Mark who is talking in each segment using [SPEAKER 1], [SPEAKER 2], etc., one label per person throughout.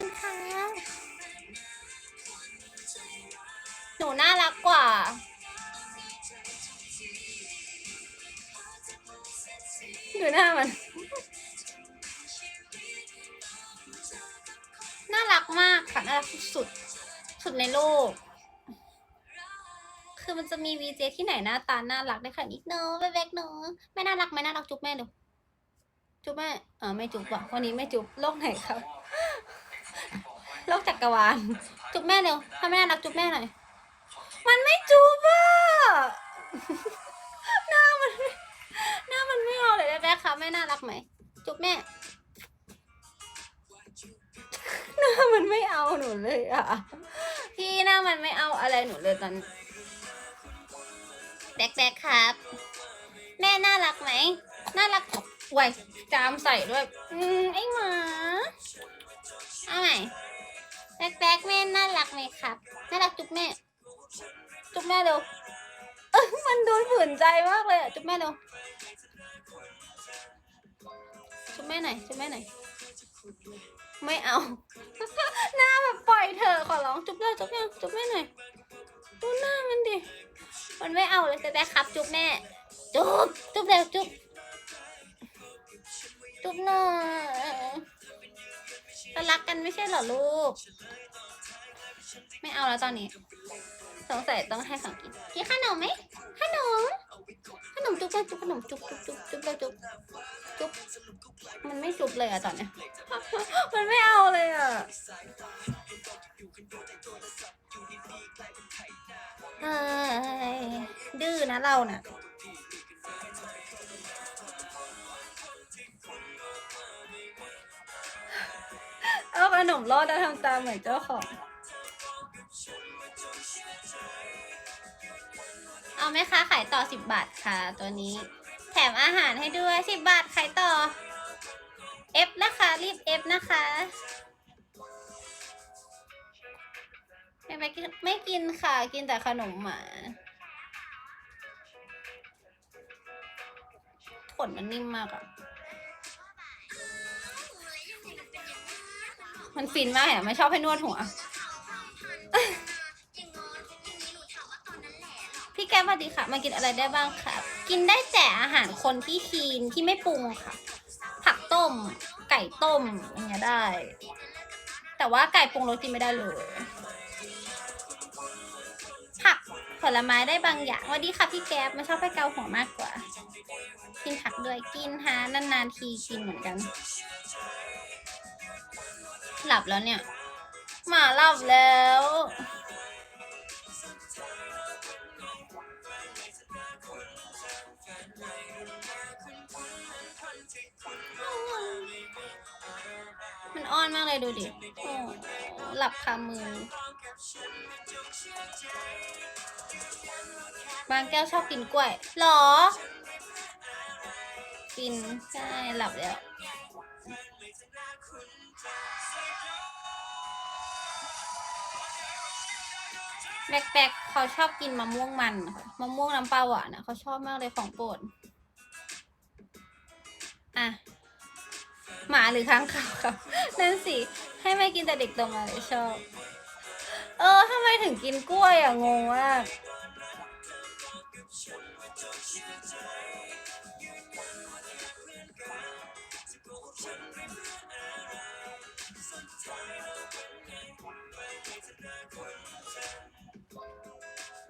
[SPEAKER 1] คุณคะหนูน่ารักกว่า ดูหน้ามัน น่ารักมากค่ะ น่ารักสุดๆสุดในโลก คือมันจะมีวีเจที่ไหนหน้าตา น่ารักได้ขนาดนี้เนอะเบ๊กเนอะไม่น่ารักไหมน่ารักจุ๊บแม่ดูจุ๊บแม่เออไม่จุ๊บอะวันนี้ไม่จุ๊บโลกไหนครับ โลกจักรวาล จุ๊บแม่เร็ว ถ้าไม่น่ารักจุ๊บแม่หน่อย มันไม่จุ๊บอะ หน้ามันไม่หน้ามันไม่เอาเลยแบ๊กๆครับแม่น่ารักไหม จุ๊บแม่ หน้ามันไม่เอาหนูเลยอะ พี่หน้ามันไม่เอาอะไรหนูเลยตอนนี้แบ๊กแบ๊กครับ แม่น่ารักไหม น่ารักไวยจามใส่ด้วย อืมไอหมา เอาใหม่ แบ๊กแบ๊กแม่น่ารักไหมครับ น่ารักจุ๊บแม่ จุ๊บแม่เร็วเอ้ยมันดนฝืนใจมากเลยอะจุ๊บแม่เร็วจุ๊บแม่หน่อยจุ๊บแม่หน่อยไม่เอา หน้าแบบปล่อยเธอขอร้องจุ๊บเลยจุ๊บยังจุ๊บแม่หน่อยดูหน้ามันดิ มันไม่เอาเลยแต่แต่ครับ จุ๊บแม่ จุ๊บจุ๊บเร็วจุ๊บจุ๊บหน่อย เรารักกันไม่ใช่เหรอลูก ไม่เอาแล้วตอนนี้ สงสัยต้องให้ของกินกินขนมไหมขนมขนมจุ๊บเลยจุ๊บขนมจุ๊บจุ๊บจุ๊บจุ๊บเลยจุ๊บจุ๊บมันไม่จุ๊บเลยอะตอนเนี้ยมันไม่เอาเลยอะเอ้ยดื้อนะเราน่ะ เอาขนมรอดแล้วทำตามเหมือนเจ้าของ เอาไหมคะ ขายต่อสิบบาทค่ะ ตัวนี้ แถมอาหารให้ด้วยสิบบาทขายต่อ เอฟนะคะ รีบเอฟนะคะไม่ไม่กินไม่กินค่ะ กินแต่ขนมหมาขนมันนิ่มมากอะ มันฟินมากอะไม่ชอบให้นวดหัว พี่แก้มสวัสดีค่ะมากินอะไรได้บ้างครับ กินได้แต่อาหารคนที่คีนที่ไม่ปรุงค่ะ ผักต้ม ไก่ต้มอย่างเงี้ยได้ แต่ว่าไก่ปรุงรสกินไม่ได้เลย ผักผลไม้ได้บางอย่างสวัสดีค่ะพี่แก๊บไม่ชอบให้เกาหัวมากกว่า กินผักด้วยกินฮะนานๆทีกินเหมือนกัน หลับแล้วเนี่ย หมาหลับแล้ว มันอ้อนมากเลยดูดิโอ้หลับคามือ บางแก้วชอบกินกล้วยหรอ กิน ใช่ หลับแล้ว แบกๆเขาชอบกินมะม่วงมันมะม่วงน้ำปลาหวานนะเขาชอบมากเลยของโปรดอะหมาหรือค้างคาวครับนั่นสิ ให้ไม่กินแต่เด็กตรงอะไรชอบ เออทำไมถึงกินกล้วยอะงงมาก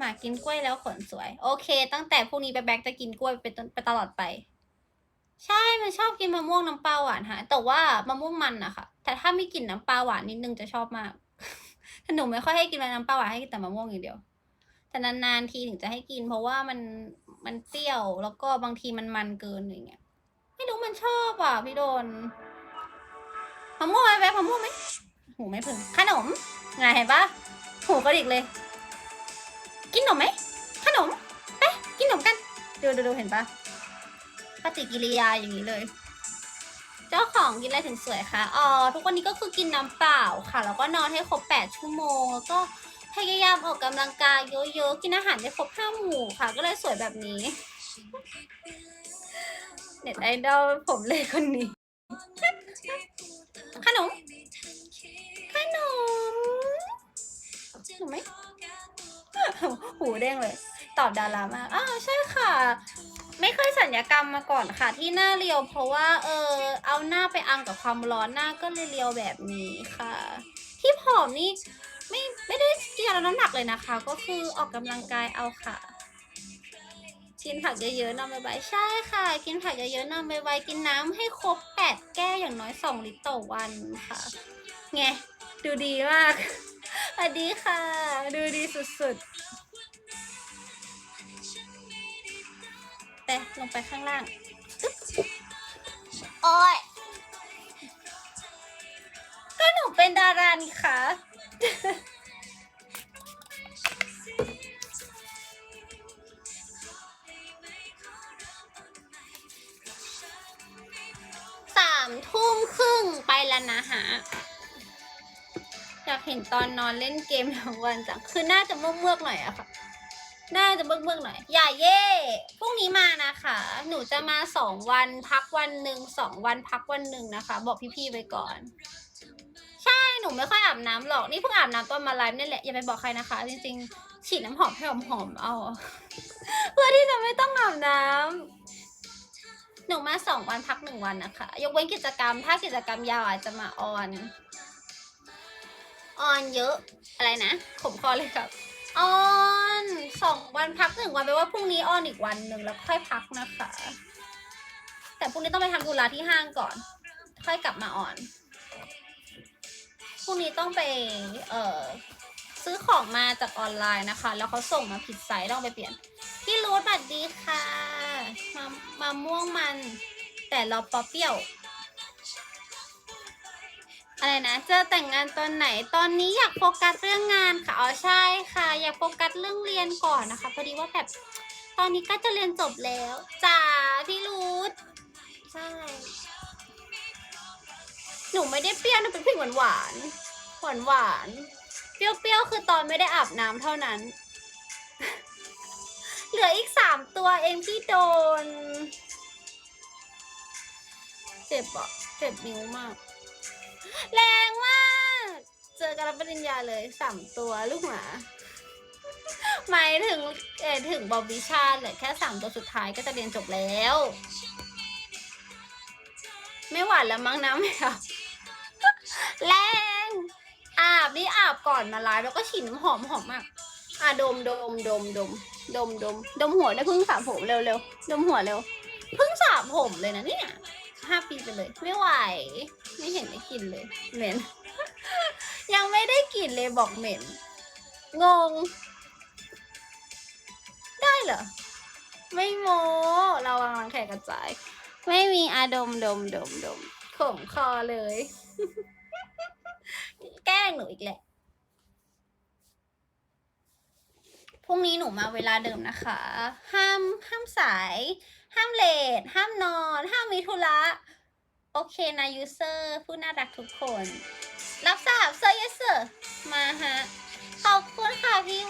[SPEAKER 1] หมากินกล้วยแล้วขนสวย โอเค ตั้งแต่พวกนี้ไปแบ็กจะกินกล้วยไปตไปตลอดไป ใช่ มันชอบกินมะม่วงน้ำปลาหวานฮะแต่ว่ามะม่วงมันอะค่ะ แต่ถ้าไมีกลิ่นน้ำปลาหวานนิดนึงจะชอบมากแต่หนูไม่ค่อยให้กินน้ำปลาหวานให้กินแต่มะม่วงอย่างเดียว แต่นานๆทีถึงจะให้กิน เพราะว่ามันมันเปรี้ยวแล้วก็บางทีมันมันเกินอย่างเงี้ย ไม่รู้มันชอบอะพี่โดนมะม่วงไหมแบ๊มะม่วงไหมหูไม่พึงขนมไงเห็นปะหูกระดิกเลย กินขนมไหมขนมไปกินขนมกันดูดูดูเห็นปะปฏิกิริยาอย่างนี้เลย เจ้าของกินอะไรถึงสวยคะอ๋อทุกวันนี้ก็คือกินน้ำเปล่าค่ะ แล้วก็นอนให้ครบแปดชั่วโมง แล้วก็พยายามออกกำลังกายเยอะๆ กินอาหารได้ครบห้าหมู่ค่ะ ก็เลยสวยแบบนี้ เน็ตไอดอลผมเลยคนนี้ ขนมไหม หูเด้งเลย ตอบดารามากอ้าวใช่ค่ะ ไม่เคยสัญญกรรมมาก่อนค่ะ ที่หน้าเรียว เพราะว่า เออ เอาหน้าไปอังกับความร้อนหน้าก็เลยเรียวแบบนี้ค่ะ ที่ผอมนี่ไม่ไม่ได้กินยาลดน้ำหนักเลยนะคะ ก็คือออกกำลังกายเอาค่ะกินผักเยอะๆนอนไวๆใช่ค่ะ กินผักเยอะๆนอนไวๆกินน้ำให้ครบแปดแก้วอย่างน้อยสองลิตรต่อวันค่ะไงดูดีมาก วัสดีค่ะ ดูดีสุดๆแต่ลงไปข้างล่างอึ๊บโอ้ยก็หนูเป็นดารานี่คะสามทุ่มครึ่งไปแล้วนะฮะ อยากเห็นตอนนอนเล่นเกมทั้งวันจังคือน่าจะเมือกๆหน่อยอะค่ะ น่าจะเมือกๆหน่อย อย่าเย่พรุ่งนี้มานะคะ หนูจะมาสองวันพักวันหนึ่งสองวันพักวันหนึ่งนะคะ บอกพี่ๆไปก่อน ใช่หนูไม่ค่อยอาบน้ำหรอกนี่เพิ่งอาบน้ำตอนมาไลฟ์นี่แหละอย่าไปบอกใครนะคะ จริงๆ ฉีดน้ำหอมให้หอมๆเอา เพื่อที่จะไม่ต้องอาบน้ำหนูมาสองวันพักหนึ่งวันนะคะ ยกเว้นกิจกรรม ถ้ากิจกรรมยาวอาจจะมาออน ออนเยอะอะไรนะ ขมคอเลยครับ ออนสองวันพักหนึ่งวันแปลว่าพรุ่งนี้ออนอีกวันหนึ่งแล้วค่อยพักนะคะ แต่พรุ่งนี้ต้องไปทำธุระที่ห้างก่อน ค่อยกลับมาออนพรุ่งนี้ต้องไปเอ่อซื้อของมาจากออนไลน์นะคะ แล้วเขาส่งมาผิดไซส์ต้องไปเปลี่ยน พี่รูทสวัสดีค่ะมามาม่วงมัน แต่เราปอเปรี้ยว อะไรนะเจอแต่งงานตอนไหนตอนนี้อยากโฟกัสเรื่องงานค่ะอ๋อใช่ค่ะ อยากโฟกัสเรื่องเรียนก่อนนะคะพอดีว่าแบบตอนนี้ก็จะเรียนจบแล้วจ้าพี่รูทใช่หนูไม่ได้เปรี้ยวหนูเป็นผู้หญิงหวานหวานหวานเปรี้ยวๆคือตอนไม่ได้อาบน้ำเท่านั้น เหลืออีกสามตัวเองที่โดน เจ็บอะเจ็บนิ้วมาก แรงมาก เจอกันรับปริญญาเลยสามตัวลูกหมาหมายถึงเออถึงบอบบิชาเหลือแค่สามตัวสุดท้ายก็จะเรียนจบแล้ว ไม่หวานแล้วมั้งนะไม่เอาแรงอาบนี่อาบก่อนมาไลฟ์แล้วก็ฉีดน้ำหอมหอมมากอะดมดมดมดมดมดมดมหัวได้เพิ่งสระผมเร็วเร็วดมหัวเร็วเพิ่งสระผมเลยนะเนี่ยห้าปีไปเลย ไม่ไหว ไม่เห็นได้กลิ่นเลย เหม็น ยังไม่ได้กลิ่นเลยบอกเหม็น งง ได้เหรอ ไม่โมเราวางรังแขกกระจาย ไม่มีอาดมดมดมดมขมคอเลย แกล้งหนูอีกแหละพรุ่งนี้หนูมาเวลาเดิมนะคะ ห้ามห้ามสาย ห้ามเลทห้ามนอน ห้ามมีธุระ โอเคนะยูเซอร์ผู้น่ารักทุกคน รับทราบเซอร์เยสเซอร์มาฮะ ขอบคุณค่ะพี่